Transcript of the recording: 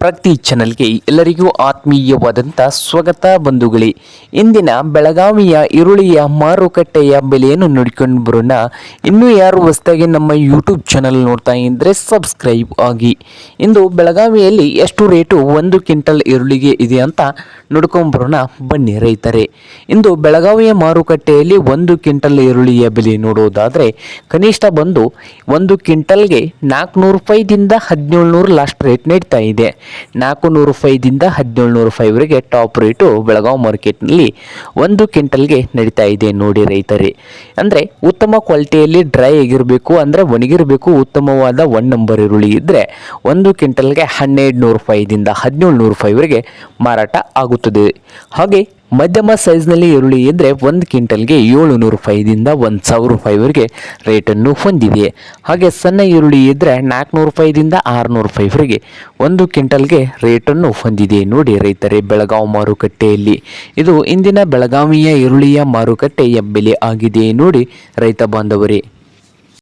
ಪ್ರತಿ ಚಾನಲ್ಗೆ ಎಲ್ಲರಿಗೂ ಆತ್ಮೀಯವಾದಂಥ ಸ್ವಾಗತ ಬಂಧುಗಳೇ. ಇಂದಿನ ಬೆಳಗಾವಿಯ ಈರುಳ್ಳಿಯ ಮಾರುಕಟ್ಟೆಯ ಬೆಲೆಯನ್ನು ನೋಡಿಕೊಂಡು ಬರೋಣ. ಇನ್ನೂ ಯಾರು ಹೊಸದಾಗಿ ನಮ್ಮ ಯೂಟ್ಯೂಬ್ ಚಾನಲ್ ನೋಡ್ತಾ ಇದ್ದರೆ ಸಬ್ಸ್ಕ್ರೈಬ್ ಆಗಿ. ಇಂದು ಬೆಳಗಾವಿಯಲ್ಲಿ ಎಷ್ಟು ರೇಟು ಒಂದು ಕ್ವಿಂಟಲ್ ಈರುಳ್ಳಿಗೆ ಇದೆ ಅಂತ ನೋಡ್ಕೊಂಡು ಬರೋಣ. ಬನ್ನಿ ರೈತರೇ. ಇಂದು ಬೆಳಗಾವಿಯ ಮಾರುಕಟ್ಟೆಯಲ್ಲಿ ಒಂದು ಕ್ವಿಂಟಲ್ ಈರುಳ್ಳಿಯ ಬೆಲೆ ನೋಡೋದಾದರೆ ಕನಿಷ್ಠ ಬಂದು ಒಂದು ಕ್ವಿಂಟಲ್ಗೆ ನಾಲ್ಕುನೂರು ರೂಪಾಯಿದಿಂದ ಹದಿನೇಳು ನೂರು ಲಾಸ್ಟ್ ರೇಟ್ ನೀಡ್ತಾ ಇದೆ. ನಾಲ್ಕು ನೂರು ರೂಪಾಯಿದಿಂದ ಹದಿನೇಳು ನೂರು ಟಾಪ್ ರೇಟು ಬೆಳಗಾವಿ ಮಾರ್ಕೆಟ್ನಲ್ಲಿ ಒಂದು ಕ್ವಿಂಟಲ್ಗೆ ನಡೀತಾ ಇದೆ ನೋಡಿ ರೈತರೇ. ಅಂದರೆ ಉತ್ತಮ ಕ್ವಾಲಿಟಿಯಲ್ಲಿ ಡ್ರೈ ಆಗಿರಬೇಕು, ಅಂದರೆ ಒಣಗಿರಬೇಕು, ಉತ್ತಮವಾದ ಒನ್ ನಂಬರ್ ಈರುಳ್ಳಿ ಇದ್ದರೆ ಒಂದು ಕ್ವಿಂಟಲ್ಗೆ ಹನ್ನೆರಡು ನೂರು ರೂಪಾಯಿದಿಂದ ಹದಿನೇಳು ನೂರು ರೂಪಾಯಿವರೆಗೆ ಮಾರಾಟ ಆಗುತ್ತದೆ. ಹಾಗೆ ಮಧ್ಯಮ ಸೈಜ್ನಲ್ಲಿ ಈರುಳ್ಳಿ ಇದ್ದರೆ ಒಂದು ಕ್ವಿಂಟಲ್ಗೆ ಏಳು ನೂರು ರೂಪಾಯಿದಿಂದ ಒಂದು ಸಾವಿರ ರೂಪಾಯಿವರೆಗೆ ರೇಟನ್ನು ಹೊಂದಿದೆ. ಹಾಗೆ ಸಣ್ಣ ಈರುಳ್ಳಿ ಇದ್ದರೆ ನಾಲ್ಕುನೂರು ರೂಪಾಯಿದಿಂದ ಆರುನೂರು ರೂಪಾಯಿವರೆಗೆ ಒಂದು ಕ್ವಿಂಟಲ್ಗೆ ರೇಟನ್ನು ಹೊಂದಿದೆ ನೋಡಿ ರೈತರೇ, ಬೆಳಗಾವಿ ಮಾರುಕಟ್ಟೆಯಲ್ಲಿ. ಇದು ಇಂದಿನ ಬೆಳಗಾವಿಯ ಈರುಳ್ಳಿಯ ಮಾರುಕಟ್ಟೆಯ ಬೆಲೆ ಆಗಿದೆ ನೋಡಿ ರೈತ ಬಾಂಧವರೇ.